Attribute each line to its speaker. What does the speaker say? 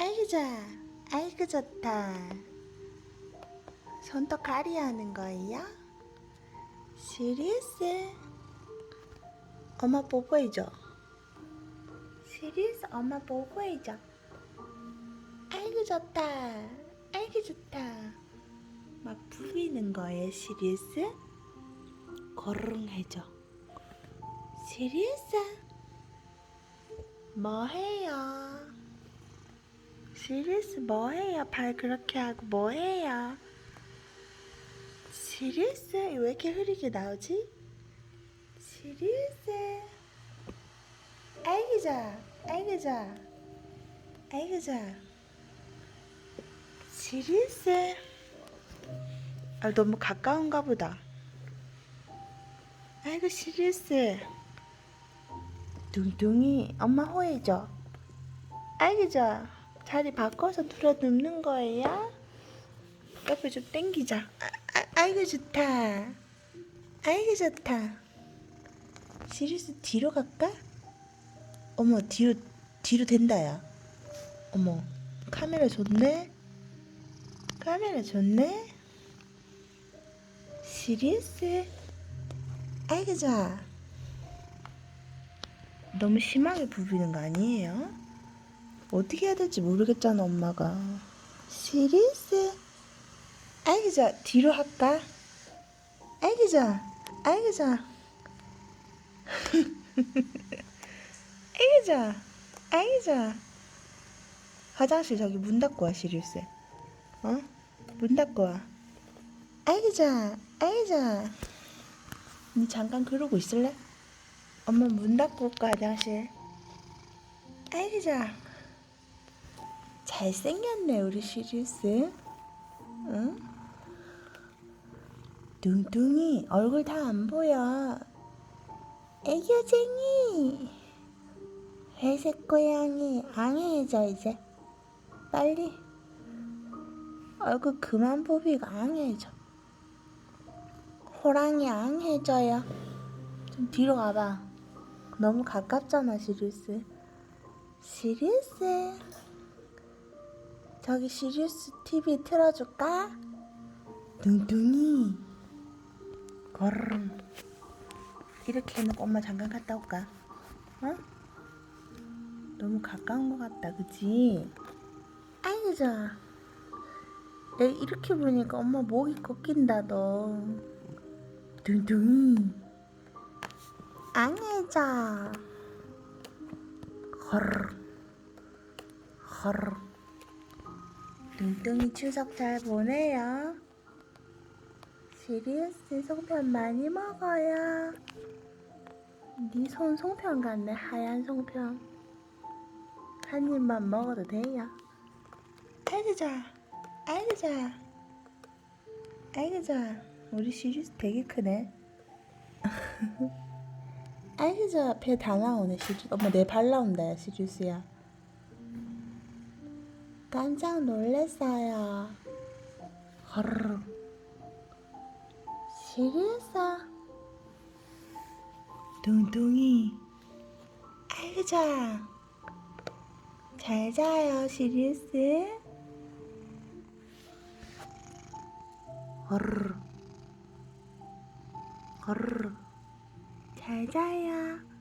Speaker 1: 아이고 좋아 아이고 좋다 손톱 가리하는 거예요? 시리스? 엄마 뽀뽀해줘 시리스 엄마 뽀뽀해줘 아이고 좋다 아이고 좋다 막 부비는 거예요 시리스? 거르릉 해줘 시리스? 뭐해요? 시리스 뭐해요? 발 그렇게 하고 뭐해요? 시리스 왜 이렇게 흐리게 나오지? 시리스 좋아 아이고 좋아 시리스 아 너무 가까운가 보다 아이고 시리스 둥둥이 엄마 호해줘 좋아 자리 바꿔서 들어 눕는 거예요? 옆에 좀 땡기자. 아, 아, 아이고 좋다. 아이고 좋다. 시리스 뒤로 갈까? 어머 뒤로 뒤로 된다야. 어머 카메라 좋네? 카메라 좋네? 시리스 아이고 좋아 너무 심하게 부비는 거 아니에요? 어떻게 해야 될지 모르겠잖아 엄마가 시리스 좋아 뒤로 할까? 아이고 좋아 아이고 좋아 화장실 저기 문 닫고 와 시리스 어? 문 닫고 와 아이고 좋아 니 잠깐 그러고 있을래? 엄마 문 닫고 올까 화장실 좋아 잘생겼네 우리 시리스. 응? 뚱뚱이 얼굴 다 안 보여. 애교쟁이. 회색 고양이 앙해져 이제. 빨리. 얼굴 그만 보비가 앙해져 호랑이 앙해져요. 좀 뒤로 가봐 너무 가깝잖아 시리스 시리스 저기 시리스 TV 틀어줄까? 뚱뚱이 거르릉 이렇게 해놓고 엄마 잠깐 갔다 올까? 어? 너무 가까운 것 같다 그치? 아이고 좋아 내 이렇게 보니까 엄마 목이 꺾인다 너 뚱뚱이 앙해져 거르릉 거르릉 뚱뚱이 추석 잘 보내요. 시리우스 송편 많이 먹어요. 네 손 송편 같네 하얀 송편. 한 입만 먹어도 돼요. 좋아, 아이고 좋아. 우리 시리우스 되게 크네. 좋아, 배다 나오네 시리우스. 엄마 내발 나온다 야 시리우스야. 깜짝 놀랐어요. 허르르. 시리우스. 뚱뚱이. 좋아. 잘 자요 시리우스. 허르르. 허르르. 잘 자요.